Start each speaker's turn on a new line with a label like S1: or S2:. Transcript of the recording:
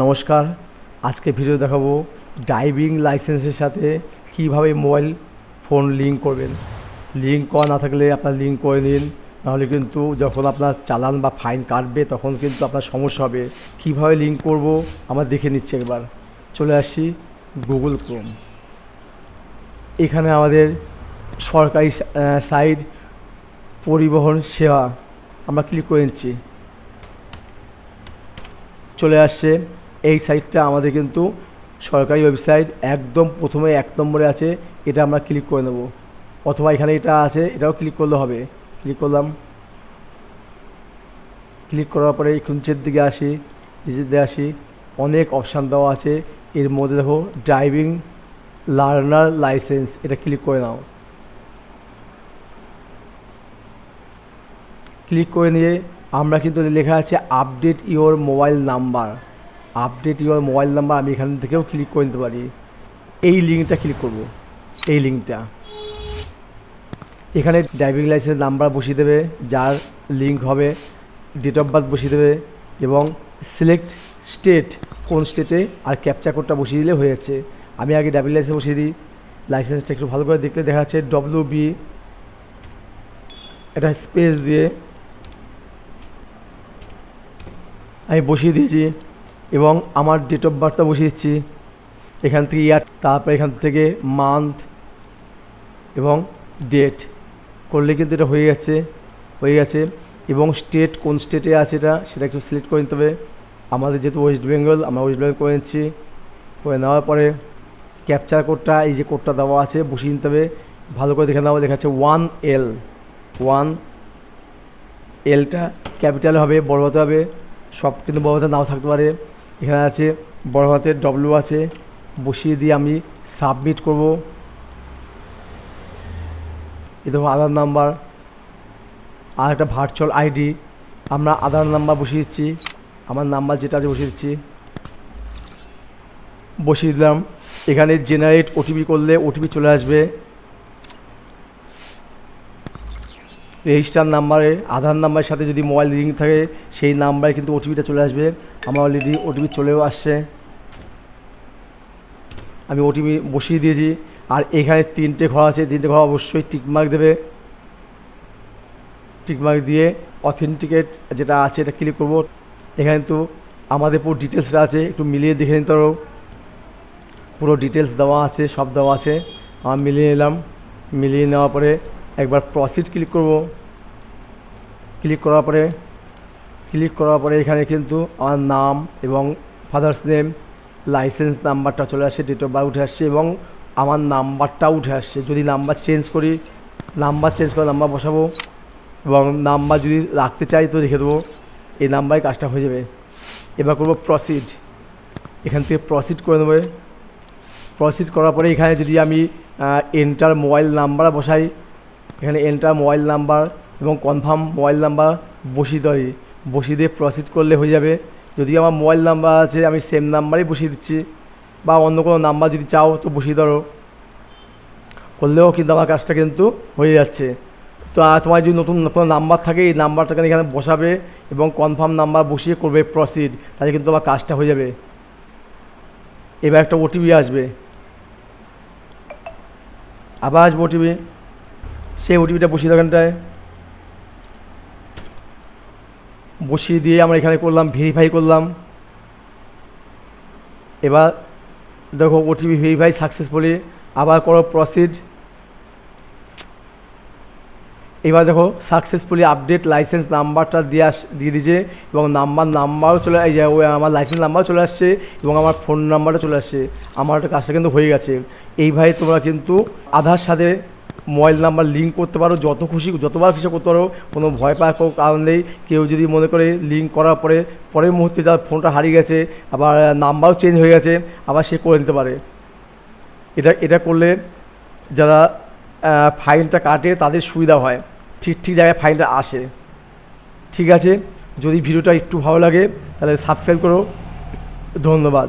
S1: নমস্কার। আজকে ভিডিও দেখাবো ড্রাইভিং লাইসেন্সের সাথে কীভাবে মোবাইল ফোন লিঙ্ক করবেন। লিঙ্ক করা না থাকলে আপনার লিঙ্ক করে নিন, নাহলে কিন্তু যখন আপনার চালান বা ফাইন কাটবে তখন কিন্তু আপনার সমস্যা হবে। কীভাবে লিঙ্ক করব আমরা দেখে নিচ্ছি একবার। চলে আসি গুগল ক্রোম এখানে আমাদের সরকারি সাইট পরিবহন সেবা, আমরা ক্লিক করে নিচ্ছি। চলে আসছে এই সাইটটা আমাদের কিন্তু সরকারি ওয়েবসাইট একদম প্রথমে এক নম্বরে আছে, এটা আমরা ক্লিক করে নেব। অথবা এখানে এটা আছে, এটাও ক্লিক করলে হবে। ক্লিক করলাম। ক্লিক করার পরে একটু নিচের দিকে আসি, নিচের দিকে আসি। অনেক অপশান দেওয়া আছে। এর মধ্যে দেখো ড্রাইভিং লার্নার লাইসেন্স এটা ক্লিক করে নাও। ক্লিক করে নিয়ে আমরা কিন্তু লেখা আছে update your mobile number update your mobile number আমি এখান থেকেও ক্লিক করে নিতে পারি। এই লিঙ্কটা ক্লিক করব। এই লিঙ্কটা। এখানে ড্রাইভিং লাইসেন্স নাম্বার বসিয়ে দেবে, যার লিঙ্ক হবে ডেট অফ বার্থ বসিয়ে দেবে এবং সিলেক্ট স্টেট, কোন স্টেটে আর ক্যাপচা কোডটা বসিয়ে দিলে হয়ে যাচ্ছে। আমি আগে ড্রাইভিং লাইসেন্স বসিয়ে দিই। লাইসেন্সটা একটু ভালো করে দেখলে দেখা যাচ্ছে ডব্লিউ বি এটা স্পেস দিয়ে আমি বসিয়ে দিয়েছি। এবং আমার ডেট অফ বার্থটা দিচ্ছি। এখান থেকে ইয়ার, তারপর এখান থেকে মান্থ এবং ডেট করলে কিন্তু এটা হয়ে যাচ্ছে হয়ে গেছে। এবং স্টেট কোন স্টেটে আছে এটা, সেটা একটু সিলেক্ট করে নিতে হবে। আমাদের যেহেতু ওয়েস্ট বেঙ্গল আমরা ওয়েস্ট বেঙ্গল করে নিচ্ছি। করে নেওয়ার পরে ক্যাপচার কোডটা এই যে কোডটা দেওয়া আছে, বসিয়ে নিতে হবে। ভালো করে দেখে নেওয়া লেখা আছে ওয়ান এল ওয়ান এলটা ক্যাপিটাল হবে, বড় হতে হবে। সব কিন্তু বড় হাতে নাও থাকতে পারে। এখানে আছে, বড় হাতের ডব্লু আছে, বসিয়ে দিয়ে আমি সাবমিট করব। এ দেখো আধার নাম্বার আর একটা ভার্চুয়াল আইডি আমরা আধার নাম্বার বসিয়ে দিচ্ছি, আমার নাম্বার যেটা আছে বসিয়ে দিচ্ছি। বসিয়ে দিলাম, এখানে জেনারেট ওটিপি করলে ওটিপি চলে আসবে। রেজিস্টার নাম্বারে আধার নাম্বারের সাথে যদি মোবাইল লিঙ্ক থাকে, সেই নাম্বারে কিন্তু ওটিপিটা চলে আসবে। আমার অলরেডি ওটিপি চলেও আসছে। আমি ওটিপি বসিয়ে দিয়েছি। আর এখানে তিনটে ঘর আছে। তিনটে ঘর অবশ্যই টিকমার্ক দেবে। টিকমার্ক দিয়ে অথেন্টিকেট যেটা আছে এটা ক্লিক করব। এখানে তো আমাদের পুরো ডিটেলসটা আছে। একটু মিলিয়ে দেখে নিতে পারো। পুরো ডিটেলস দেওয়া আছে, সব দেওয়া আছে। আমি মিলিয়ে নিলাম। মিলিয়ে নেওয়ার পরে একবার প্রসিড ক্লিক করব। ক্লিক করার পরে ক্লিক করার পরে এখানে কিন্তু আমার নাম এবং ফাদার্স নেম লাইসেন্স নাম্বারটা চলে আসছে ডেট অফ বার্থ উঠে আসছে এবং আমার নাম্বারটাও উঠে আসছে। যদি নাম্বার চেঞ্জ করি নাম্বার চেঞ্জ করে নাম্বার বসাবো এবং নাম্বার যদি রাখতে চাই তো রেখে দেবো, এই নাম্বারে কাজটা হয়ে যাবে। এবার করব প্রসিড এখান থেকে প্রসিড করে নেবে। প্রসিড করার পরে এখানে যদি আমি এন্টার মোবাইল নাম্বার বসাই, এখানে এন্টার মোবাইল নাম্বার এবং কনফার্ম মোবাইল নাম্বার বসিয়ে দেয় বসিয়ে দিয়ে প্রসিড করলে হয়ে যাবে। যদি আমার মোবাইল নাম্বার আছে, আমি সেম নাম্বারই বসিয়ে দিচ্ছি। বা অন্য কোনো নাম্বার যদি চাও, তো বসিয়ে ধরো। করলেও কিন্তু আমার কাজটা কিন্তু হয়ে যাচ্ছে। তো তোমার যদি নতুন কোনো নাম্বার থাকে, এই নাম্বারটাকে এখানে বসাবে এবং কনফার্ম নাম্বার বসিয়ে করবে প্রসিড তাহলে কিন্তু আমার কাজটা হয়ে যাবে। এবার একটা ওটিপি আসবে। আবার আসবে ওটিপি সেই ওটিপিটা বসিয়ে দাও বসিয়ে দিয়ে আমরা এখানে করলাম ভেরিফাই করলাম। এবার দেখো ওটিপি ভেরিফাই সাকসেসফুলি আবার করো প্রসিড এবার দেখো সাকসেসফুলি আপডেট লাইসেন্স নাম্বারটা দিয়ে আস, দিয়ে দিয়েছে এবং নাম্বার নাম্বারও চলে, এই যে আমার লাইসেন্স নাম্বারও চলে আসছে এবং আমার ফোন নাম্বারও চলে আসছে। আমার একটা কাজটা কিন্তু হয়ে গেছে। এইভাবে তোমরা কিন্তু আধার সাথে মোবাইল নাম্বার লিঙ্ক করতে পারো, যত খুশি, যতবার খুশি করতে পারো, কোনো ভয় পাওয়ার কোনো কারণ নেই। কেউ যদি মনে করে লিঙ্ক করার পরে, পরের মুহূর্তে তার ফোনটা হারিয়ে গেছে, আবার নাম্বারও চেঞ্জ হয়ে গেছে, আবার সে করে নিতে পারে। এটা এটা করলে যারা ফাইনটা কাটে, তাদের সুবিধা হয়। ঠিক ঠিক জায়গায় ফাইনটা আসে। ঠিক আছে? যদি ভিডিওটা একটু ভালো লাগে, তাহলে সাবস্ক্রাইব করো। ধন্যবাদ।